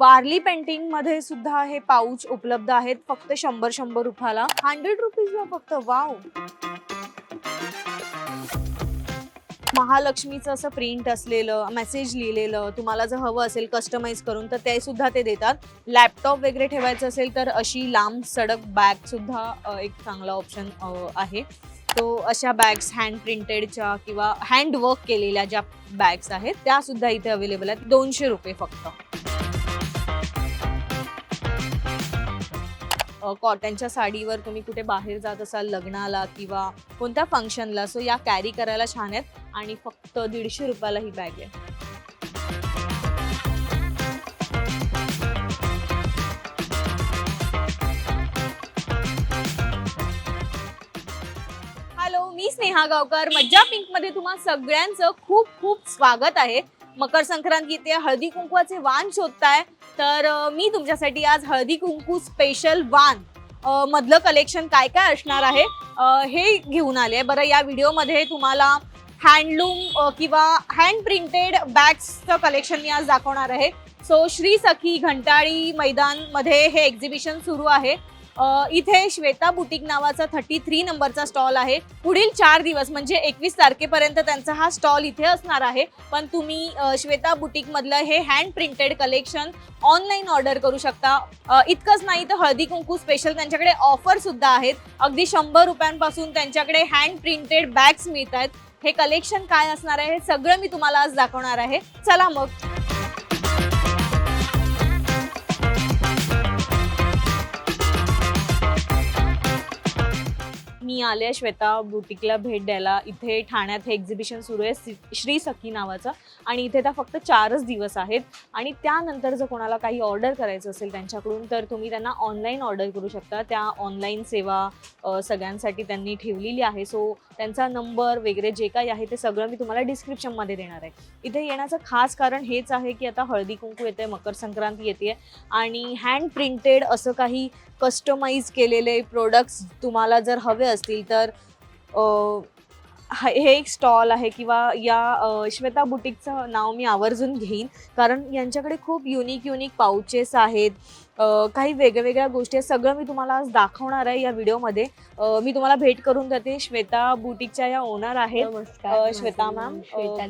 वारली पेंटिंगमध्ये सुद्धा हे पाऊच उपलब्ध आहेत फक्त शंभर शंभर रुपयाला. हंड्रेड रुपीजला फक्त वाव महालक्ष्मीचं असं प्रिंट असलेलं मेसेज लिहिलेलं तुम्हाला जर हवं असेल कस्टमाइज करून तर ते सुद्धा ते देतात. लॅपटॉप वगैरे ठेवायचं असेल तर अशी लांब सडक बॅग सुद्धा एक चांगला ऑप्शन आहे. तो अशा बॅग्स हँड प्रिंटेडच्या किंवा हँड वर्क केलेल्या ज्या बॅग्स आहेत त्या सुद्धा इथे अवेलेबल आहेत. दोनशे रुपये फक्त. कॉटनच्या साडीवर तुम्ही कुठे बाहेर जात असाल लग्नाला किंवा कोणत्या फंक्शनला सो या कॅरी करायला छान आहेत आणि फक्त दीडशे रुपयाला ही बॅग आहे. हॅलो मी स्नेहा गावकर. मज्जा पिंकमध्ये तुम्हा सगळ्यांचं खूप खूप स्वागत आहे. मकर संक्रांत येते हळदी कुंकवाचे वाण शोधताय. तर मी तुमच्यासाठी आज हळदी कुंकू स्पेशल वान मधलं कलेक्शन काय काय असणार आहे हे घेऊन आले बरं या व्हिडिओमध्ये तुम्हाला हँडलूम किंवा हँड प्रिंटेड बॅग्सचं कलेक्शन मी आज दाखवणार आहे. सो श्री सखी घंटाळी मैदानमध्ये हे एक्झिबिशन सुरू आहे. इथे श्वेता बुटीक नावाचा थर्टी थ्री नंबरचा स्टॉल आहे. पुढील चार दिवस म्हणजे एकवीस तारखेपर्यंत त्यांचा हा स्टॉल इथे असणार आहे. पण तुम्ही श्वेता बुटीक मधलं हे hand printed collection online order करू शकता. इतकंच नाही तर हळदी कुंकू स्पेशल त्यांच्याकडे ऑफर सुद्धा आहेत. अगदी शंभर रुपयांपासून त्यांच्याकडे हँड प्रिंटेड बॅग्स मिळत आहेत हे कलेक्शन काय असणार आहे हे सगळं मी तुम्हाला आज दाखवणार आहे. चला मग. मी आले श्वेता बुटीकला भेट द्यायला. इथे ठाण्यात हे एक्झिबिशन सुरू आहे सि- श्री सखी नावाचं. आणि इथे त्या फक्त चारच दिवस आहेत. आणि त्यानंतर जर कोणाला काही ऑर्डर करायचं असेल त्यांच्याकडून तर तुम्ही त्यांना ऑनलाईन ऑर्डर करू शकता. त्या ऑनलाईन सेवा सगळ्यांसाठी त्यांनी ठेवलेली आहे. सो त्यांचा नंबर वगैरे जे काही आहे ते सगळं मी तुम्हाला डिस्क्रिप्शनमध्ये देणार आहे. इथे येण्याचं खास कारण हेच आहे की आता हळदी कुंकू येते मकर संक्रांती येते आणि हँड प्रिंटेड असं काही कस्टमाइज केलेले प्रोडक्ट्स तुम्हाला जर हवे असतील तर हा- हे एक स्टॉल आहे किंवा या श्वेता बुटीकचं नाव मी आवर्जून घेईन. कारण यांच्याकडे खूप युनिक युनिक पाउचेस आहेत. काही वेगवेगळ्या गोष्टी आहेत. सगळं मी तुम्हाला आज दाखवणार आहे या व्हिडिओमध्ये. मी तुम्हाला भेट करून देते. श्वेता बुटीकच्या या ओनर आहेत. श्वेता मॅम, श्वेता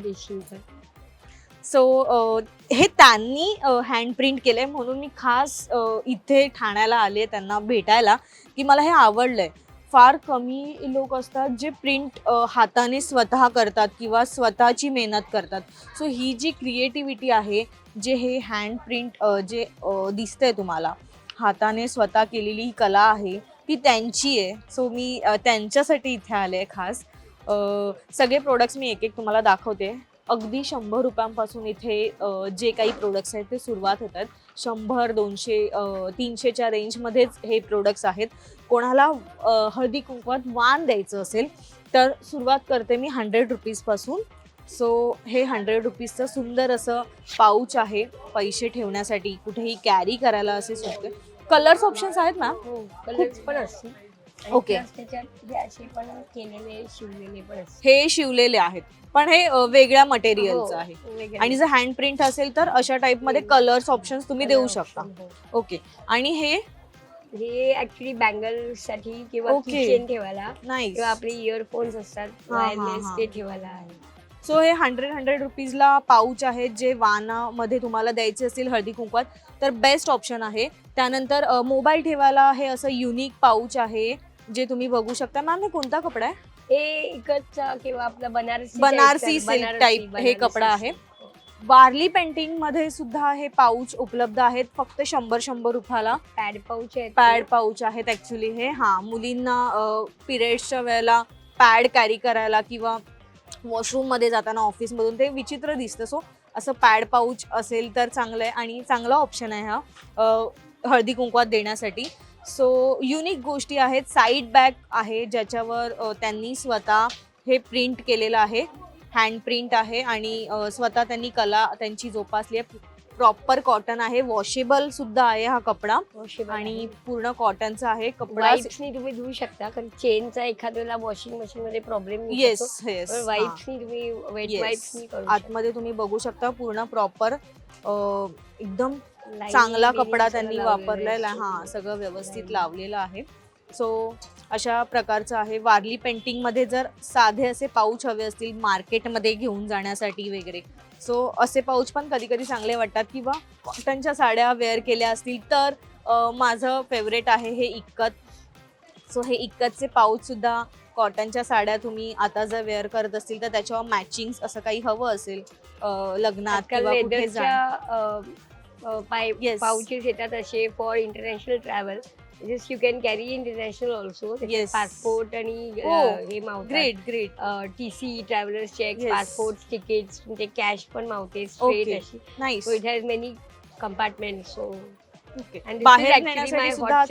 सो हे त्यांनी हँड प्रिंट आहे म्हणून मी खास इथे ठाण्याला आले त्यांना भेटायला की मला हे आवडलं आहे फार कमी लोक असतात जे प्रिंट हाताने स्वतः करतात किंवा स्वतःची मेहनत करतात. सो ही जी क्रिएटिव्हिटी आहे जे हे हँड प्रिंट जे दिसतंय तुम्हाला हाताने स्वतः केलेली ही कला आहे ती त्यांची आहे सो मी त्यांच्यासाठी इथे आले खास. सगळे प्रोडक्ट्स मी एक एक तुम्हाला दाखवते. अगदी शंभर रुपयांपासून इथे जे काही प्रोडक्ट्स आहेत ते सुरुवात होतात. शंभर दोनशे तीनशेच्या रेंजमध्येच हे प्रोडक्ट्स आहेत. कोणाला हळदी कुंकवात वान द्यायचं असेल तर सुरुवात करते मी हंड्रेड रुपीजपासून सो हे हंड्रेड रुपीजचं सुंदर असं पाऊच आहे. पैसे ठेवण्यासाठी कुठेही कॅरी करायला असे सुचते. कलर्स ऑप्शन्स आहेत मॅम हो कलर्स पण असतील. ओके. त्याच्यात हे असे पण केलेले शिवलेले पण असतील हे शिवलेले आहेत पण हे अ, वेगळ्या मटेरियलचं हो, आहे वेगळे. आणि जर हँड प्रिंट असेल तर अशा टाईपमध्ये कलर्स ऑप्शन्स तुम्ही देऊ Colour शकता option, हो. ओके आणि हे हे ऍक्च्युली बँगलसाठी किंवा ओके. किचन ठेवायला नाही किंवा आपले इयरफोन्स असतात हा, वायरलेस हा. ते ठेवायला आहे सो हे हंड्रेड हंड्रेड रुपीजला पाऊच आहेत जे वानामध्ये तुम्हाला द्यायचे असतील हळदी कुंकवात तर बेस्ट ऑप्शन आहे त्यानंतर मोबाईल ठेवायला हे असं युनिक पाऊच आहे जे तुम्ही बघू शकता. मॅम हे कोणता कपडा आहे? हे इकडचा किंवा आपला बनारसी बनारसी बनारसी- type हे कपडा आहे. वारली पेंटिंगमध्ये सुद्धा हे पाऊच उपलब्ध आहेत. फक्त शंभर शंभर रुपयाला. पॅड पाऊच आहे पॅड पाऊच आहेत ऍक्च्युली हे. हा मुलींना पिरियड्सच्या वेळेला पॅड कॅरी करायला किंवा वॉशरूममध्ये जाताना ऑफिसमधून ते विचित्र दिसतं. सो असं पॅड पाऊच असेल तर चांगलं आहे. आणि चांगला ऑप्शन आहे हा हळदी कुंकवात देण्यासाठी. सो युनिक गोष्टी आहेत. साईड बॅग आहे ज्याच्यावर त्यांनी स्वतः हे प्रिंट केलेलं आहे. हँड प्रिंट आहे आणि स्वतः त्यांनी कला त्यांची जोपासली आहे. प्रॉपर कॉटन आहे. वॉशेबल सुद्धा आहे हा कपडा. आणि. पूर्ण कॉटनचा आहे. कपडा तुम्ही धुवू शकता. कारण चेनचा एखाद्याला वॉशिंग मशीन मध्ये प्रॉब्लेम येस येस तुम्ही. आतमध्ये तुम्ही बघू शकता पूर्ण प्रॉपर एकदम चांगला कपडा त्यांनी वापरलेला. हा सगळं व्यवस्थित. लावलेलं आहे. सो अशा प्रकारचं आहे. वारली पेंटिंगमध्ये जर साधे असे पाऊच हवे असतील मार्केटमध्ये घेऊन जाण्यासाठी वगैरे. सो असे पाऊच पण कधी कधी चांगले वाटतात. किंवा कॉटनच्या साड्या वेअर केल्या असतील तर माझं फेवरेट आहे हे इक्कत. सो हे इक्कतचे पाऊच सुद्धा कॉटनच्या साड्या तुम्ही आता जर वेअर करत असतील तर त्याच्यावर मॅचिंग असं काही हवं असेल लग्नात किंवा लेदरच्या Yes. पाउचेस येतात असे for international travel just you can carry international also Yes. Passport आणि अ, हो. हे मावतात great great T C travellers cheque Yes. Passport ticket म्हणजे कॅश पण मावते स्ट्रेट Okay. अशी nice so it has many compartment so and बाहेर नेण्यासाठी सुद्धा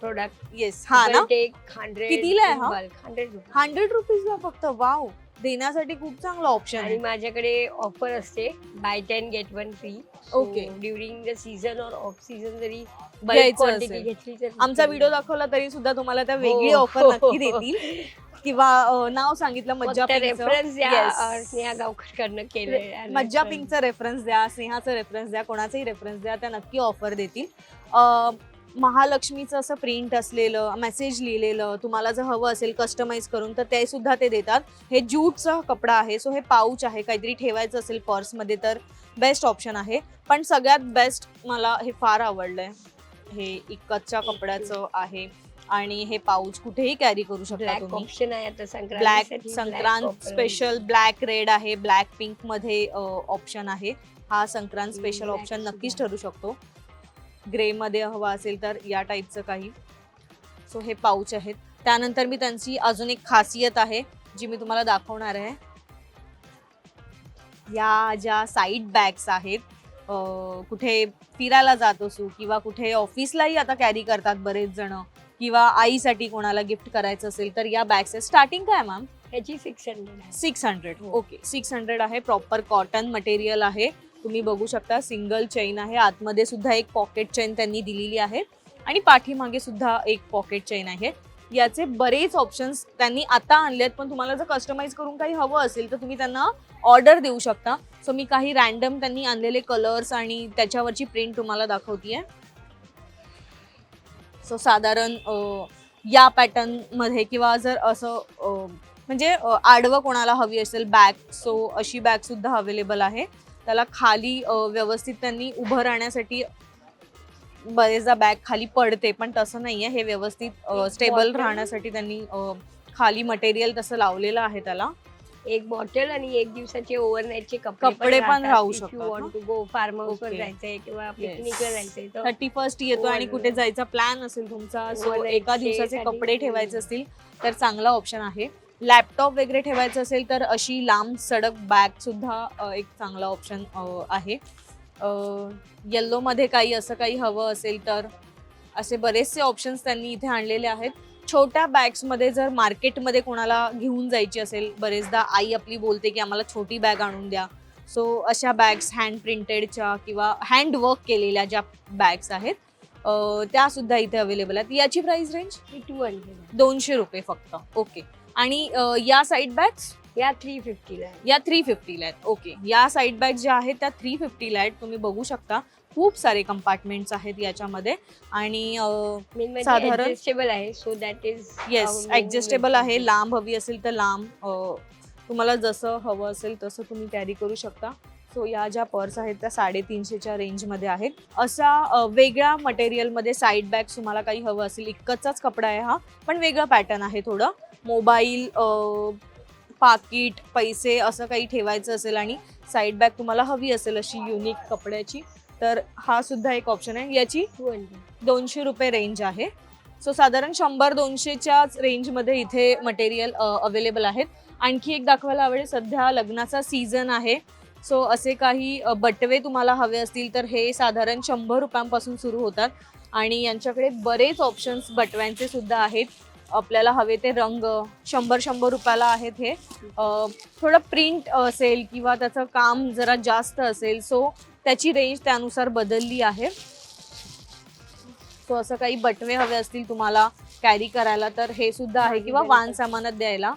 प्रोडक्ट येस हा ना टेक हंड्रेड कितीला आहे हा? हंड्रेड हंड्रेड रुपीजला फक्त वाव देण्यासाठी खूप चांगला ऑप्शन आणि आहे माझ्याकडे ऑफर असते buy ten get one free Okay. During the season और ऑफ सीझन जरी बल्क घ्यायचं क्वांटिटी असेल. घेतली तर आमचा व्हिडिओ दाखवला तरी सुद्धा तुम्हाला त्या वेगळी हो, ऑफर हो, नक्की. देतील किंवा अं, नाव सांगितलं मज्जा पिंकचं. रेफरन्स द्या Yes. अ, स्नेहा गावकरकडनं आणि मज्जा. पिंकचा रेफरन्स द्या स्नेहाचा रेफरन्स द्या कोणाचाही रेफरन्स द्या त्या नक्की ऑफर देतील अं, महालक्ष्मीचं असं प्रिंट असलेलं मेसेज लिहिलेलं तुम्हाला जर हवं असेल कस्टमाइज करून तर ते सुद्धा ते देतात. हे ज्यूटचा कपडा आहे सो हे पाऊच आहे काहीतरी ठेवायचं असेल पर्समध्ये तर बेस्ट ऑप्शन आहे. पण सगळ्यात बेस्ट मला हे फार आवडलंय. हे इक्कतच्या कपड्याचं आहे आणि हे पाऊच कुठेही कॅरी करू शकता ब्लॅक ऑप्शन आहे Sankrant black Sankrant special black red आहे ब्लॅक पिंकमध्ये ऑप्शन आहे. हा संक्रांत स्पेशल black ऑप्शन नक्कीच. ठरू शकतो. ग्रे मध्ये हवा असेल तर या टाईपचं काही. सो हे पाऊच आहेत. त्यानंतर मी त्यांची अजून एक खासियत आहे जी मी तुम्हाला दाखवणार आहे. या ज्या साईड बॅग्स आहेत कुठे फिरायला जात असू किंवा कुठे ऑफिसलाही आता कॅरी करतात बरेच जण किंवा आईसाठी कोणाला गिफ्ट करायचं असेल तर या बॅग्स स्टार्टिंग काय मॅम ह्याची six hundred six hundred. Okay six hundred आहे. प्रॉपर कॉटन मटेरियल आहे. तुम्ही बघू शकता सिंगल चेन आहे. आतमध्ये सुद्धा एक पॉकेट चेन त्यांनी दिलेली आहे. आणि पाठीमागे सुद्धा एक पॉकेट चेन आहे. याचे बरेच ऑप्शन्स त्यांनी आता आणले आहेत पण तुम्हाला जर कस्टमाइज करून काही हवं असेल तर तुम्ही त्यांना ऑर्डर देऊ शकता. सो मी काही रॅन्डम त्यांनी आणलेले कलर्स आणि त्याच्यावरची प्रिंट तुम्हाला दाखवतीये. सो साधारण या पॅटर्नमध्ये किंवा जर असं म्हणजे आडवं कोणाला हवी असेल बॅग सो अशी बॅग सुद्धा अवेलेबल आहे. त्याला खाली व्यवस्थित त्यांनी उभं राहण्यासाठी बरेचदा बॅग खाली पडते पण तसं नाहीये हे व्यवस्थित स्टेबल. राहण्यासाठी त्यांनी खाली मटेरियल तसं लावलेलं आहे त्याला एक बॉटल आणि एक दिवसाचे ओव्हरनाईटचे कपडे पण राहू फार्म हाऊस वर. जायचंय किंवा. पिकनिकला जायचंय थर्टी फर्स्ट येतो आणि कुठे जायचा प्लॅन असेल तुमचा एका दिवसाचे. कपडे ठेवायचे असतील तर चांगला ऑप्शन आहे लॅपटॉप वगैरे ठेवायचं असेल तर अशी लांब सडक बॅग सुद्धा अ, एक चांगला ऑप्शन आहे. येल्लो मध्ये काही असं काही हवं असेल तर असे बरेचसे ऑप्शन्स त्यांनी इथे आणलेले आहेत. छोट्या बॅग्समध्ये जर मार्केटमध्ये कोणाला घेऊन जायची असेल बरेचदा आई आपली बोलते की आम्हाला छोटी बॅग आणून द्या. सो अशा बॅग्स हँड प्रिंटेडच्या किंवा हँड वर्क केलेल्या ज्या बॅग्स आहेत अ, त्या सुद्धा इथे अवेलेबल आहेत. याची प्राइस रेंज टू हंड्रेड दोनशे रुपये फक्त. ओके आणि अ, या साईड बॅग्स या थ्री फिफ्टीला या थ्री फिफ्टीला आहेत. ओके या साईड बॅग ज्या आहेत त्या थ्री फिफ्टीला आहेत. तुम्ही बघू शकता. खूप सारे कंपार्टमेंट्स आहेत याच्यामध्ये. आणि मेन म्हणजे साधारण- आहे. So that is yes adjustable आहे. लांब हवी असेल तर लांब अ, तुम्हाला जसं हवं असेल तसं तुम्ही कॅरी करू शकता. सो या ज्या पर्स आहेत त्या साडेतीनशेच्या रेंजमध्ये आहेत. असा अ, वेगळ्या मटेरियलमध्ये साईड बॅग तुम्हाला काही हवं असेल इतकंचाच कपडा आहे हा. पण वेगळं पॅटर्न आहे थोडं. मोबाईल पाकिट पैसे असं काही ठेवायचं असेल आणि साईड बॅग तुम्हाला हवी असेल अशी युनिक कपड्याची तर हा सुद्धा एक ऑप्शन आहे. याची दोनशे. रुपये रेंज आहे. सो साधारण शंभर दोनशेच्याच रेंजमध्ये इथे मटेरियल अवेलेबल आहेत. आणखी एक दाखवायला आवडेल सध्या लग्नाचा सीझन आहे. सो असे काही बटवे तुम्हाला हवे असतील तर हे साधारण शंभर रुपयांपासून सुरू होतात. आणि यांच्याकडे बरेच ऑप्शन्स बटव्यांचे सुद्धा आहेत. आपल्याला हवे ते रंग शंभर शंभर रुपयाला आहेत हे. थोडं प्रिंट असेल किंवा त्याचं काम जरा जास्त असेल सो त्याची रेंज त्यानुसार बदलली आहे. सो असं काही बटवे हवे असतील तुम्हाला कॅरी करायला तर हे सुद्धा आहे. किंवा वान सामानात द्यायला.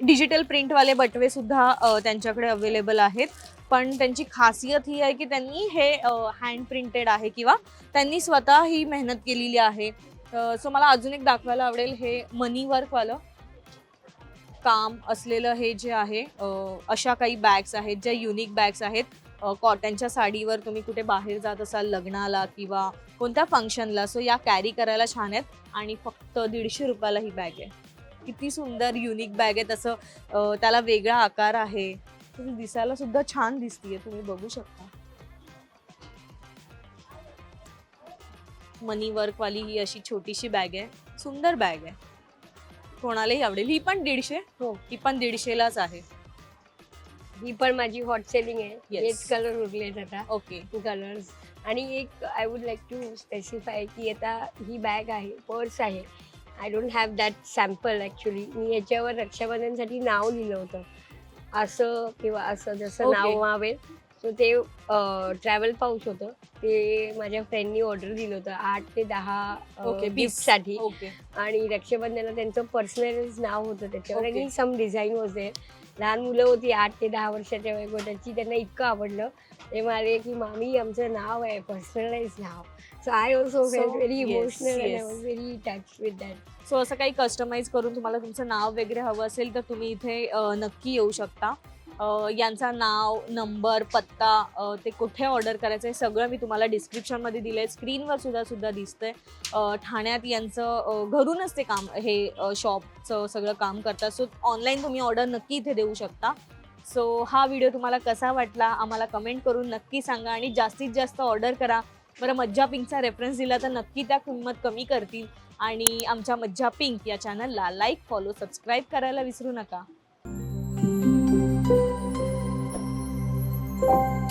डिजिटल प्रिंटवाले बटवे सुद्धा त्यांच्याकडे अवेलेबल आहेत. पण त्यांची खासियत ही आहे की त्यांनी हे हँड प्रिंटेड आहे किंवा त्यांनी स्वतः ही मेहनत केलेली आहे. सो मला अजून एक दाखवायला आवडेल हे मनी वर्कवालं काम असलेलं हे जे आहे अशा काही बॅग्स आहेत ज्या युनिक बॅग्स आहेत. कॉटनच्या साडीवर तुम्ही कुठे बाहेर जात असाल लग्नाला किंवा कोणत्या फंक्शनला सो या कॅरी करायला छान आहेत. आणि फक्त दीडशे रुपयाला ही बॅग आहे. किती सुंदर युनिक बॅग आहे तसं त्याला वेगळा आकार आहे. दिसायला सुद्धा छान दिसतीये तुम्ही बघू शकता. मनी वर्क वाली ही अशी छोटीशी बॅग आहे. सुंदर बॅग आहे. कोणालाही आवडेल. ही पण दीडशे? हो. ही पण दीडशेलाच आहे. ही पण माझी हॉट सेलिंग आहे. हेच कलर उरलेत आता. ओके कलर्स आणि एक I would like to specify की आता ही बॅग आहे पर्स आहे. I don't have that sample actually मी याच्यावर रक्षाबंधनसाठी नाव लिहिलं होतं. असं किंवा असं जसं. नाव व्हावे सो ते ट्रॅव्हल पाऊच होतं. ते माझ्या फ्रेंडनी ऑर्डर दिलं होतं. आठ ते दहा ओके ओके आणि रक्षाबंधनला त्यांचं पर्सनल नाव होतं त्याच्यावर. आणि सम डिझाईन वॉज देअर लहान मुलं होती आठ ते दहा वर्षाच्या वयोगटाची. त्यांना इतकं आवडलं. ते म्हणाले की मामी आमचं नाव आहे personalise now. So I also very emotional I yes. Was very touch with that so असं काही कस्टमाइज करून तुम्हाला तुमचं नाव वगैरे हवं असेल तर तुम्ही इथे नक्की येऊ शकता. यांचा नाव नंबर पत्ता ते कुठे ऑर्डर करायचं आहे सगळं मी तुम्हाला डिस्क्रिप्शनमध्ये दिलं आहे स्क्रीनवर सुद्धा सुद्धा दिसतंय. ठाण्यात यांचं घरूनच ते काम हे शॉपचं सगळं काम करतात. सो ऑनलाईन तुम्ही ऑर्डर नक्की इथे देऊ शकता. सो हा व्हिडिओ तुम्हाला कसा वाटला? आम्हाला कमेंट करून नक्की सांगा आणि जास्तीत जास्त ऑर्डर करा. बरं मज्जा पिंकचा रेफरन्स दिला तर नक्की त्या किंमत कमी करतील. आणि आमच्या मज्जा पिंक या चॅनलला लाईक फॉलो सबस्क्राईब करायला विसरू नका. Thank you.